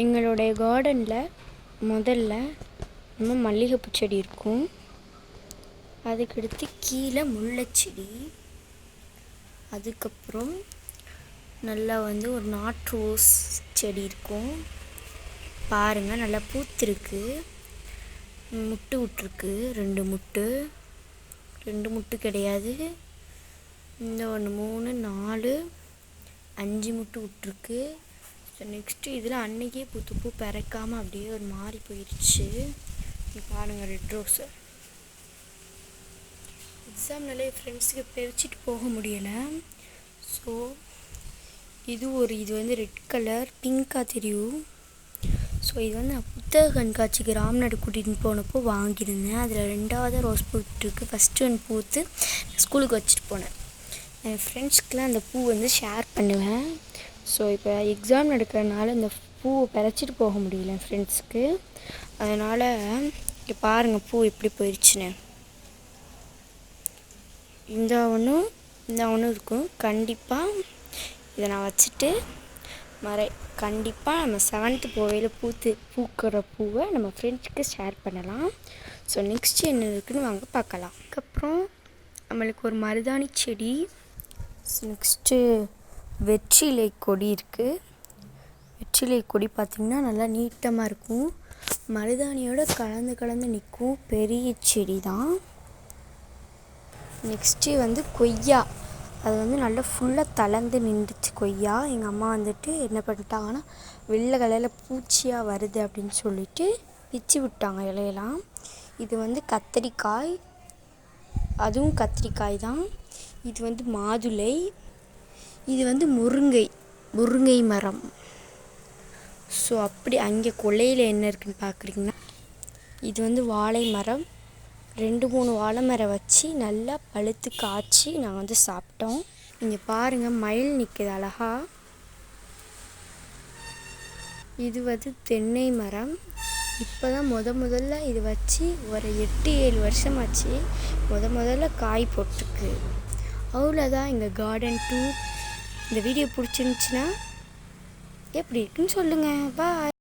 எங்களுடைய கார்டனில் முதல்ல நம்ம மல்லிகைப்பூ செடி இருக்கும். அதுக்கடுத்து கீழே முல்லைச்செடி. அதுக்கப்புறம் நல்லா வந்து ஒரு நாட் ரோஸ் செடி இருக்கும். பாருங்கள் நல்லா பூத்திருக்கு. முட்டு விட்ருக்கு ரெண்டு முட்டு. ரெண்டு முட்டு கிடையாது. இந்த ஒன்று மூணு நாலு அஞ்சு முட்டு விட்ருக்கு ஸோ நெக்ஸ்ட்டு இதில் அன்னைக்கே புத்து பூ பிறக்காமல் அப்படியே ஒரு மாறி போயிடுச்சு நீ பாருங்கள் ரெட் ரோஸு எக்ஸாம்னாலே ஃப்ரெண்ட்ஸுக்கு பிரிச்சிட்டு போக முடியலை. ஸோ இது ஒரு இது வந்து ரெட் கலர் பிங்காக தெரியும். ஸோ இது வந்து நான் புத்தக கண்காட்சிக்கு ராம்நாடு கூட்டிகிட்டு போனப்போ வாங்கியிருந்தேன். அதில் ரெண்டாவது ரோஸ் பூத்துருக்கு ஃபஸ்ட்டு ஒன்று பூத்து ஸ்கூலுக்கு வச்சுட்டு போனேன். என் ஃப்ரெண்ட்ஸ்க்கெலாம் அந்த பூ வந்து ஷேர் பண்ணுவேன். ஸோ இப்போ எக்ஸாம் நடக்கிறனால இந்த பூவை பறிச்சிட்டு போக முடியல என் ஃப்ரெண்ட்ஸுக்கு அதனால் இங்கே பாருங்கள் பூ எப்படி போயிடுச்சுன்னு இந்த ஒன்றும் இந்த ஒன்றும் இருக்கும். கண்டிப்பாக இதை நான் வச்சுட்டு மறை கண்டிப்பாக நம்ம செவன்த்து போவையில் பூத்து பூக்கிற பூவை நம்ம ஃப்ரெண்ட்ஸுக்கு ஷேர் பண்ணலாம். ஸோ நெக்ஸ்ட் என்ன இருக்குன்னு வாங்க பார்க்கலாம். அதுக்கப்புறம் நம்மளுக்கு ஒரு மருதாணி செடி. நெக்ஸ்ட்டு வெற்றிலை கொடி இருக்குது வெற்றிலை கொடி பார்த்திங்கன்னா நல்லா நீட்டமாக இருக்கும். மருதாணியோட கலந்து கலந்து நிற்கும் பெரிய செடி தான் நெக்ஸ்ட்டு வந்து கொய்யா. அது வந்து நல்லா ஃபுல்லாக தளர்ந்து நின்றுச்சு கொய்யா. எங்கள் அம்மா வந்துட்டு என்ன பண்ணிட்டாங்கன்னா வெள்ளை கலரில் பூச்சியாக வருது அப்படின்னு சொல்லிட்டு பிச்சு விட்டாங்க இலையெல்லாம். இது வந்து கத்தரிக்காய். அதுவும் கத்திரிக்காய் தான் இது வந்து மாதுளை. இது வந்து முருங்கை முருங்கை மரம். ஸோ அப்படி அங்கே கொல்லையில் என்ன இருக்குன்னு பார்க்குறீங்கன்னா இது வந்து வாழை மரம். ரெண்டு மூணு வாழை மரம் வச்சு நல்லா பழுத்து காய்ச்சி நாங்கள் வந்து சாப்பிட்டோம். இங்கே பாருங்கள் மயில் நிற்கிது அழகா. இது வந்து தென்னை மரம். இப்போ தான் முத முதல்ல இது வச்சு ஒரு எட்டு ஏழு வருஷமாச்சு. முத முதல்ல காய் போட்டிருக்கு. அவ்வளோதான் எங்கள் கார்டன் டூ இந்த வீடியோ பிடிச்சிருந்துச்சின்னா எப்படி இருக்குன்னு சொல்லுங்கள் பாய்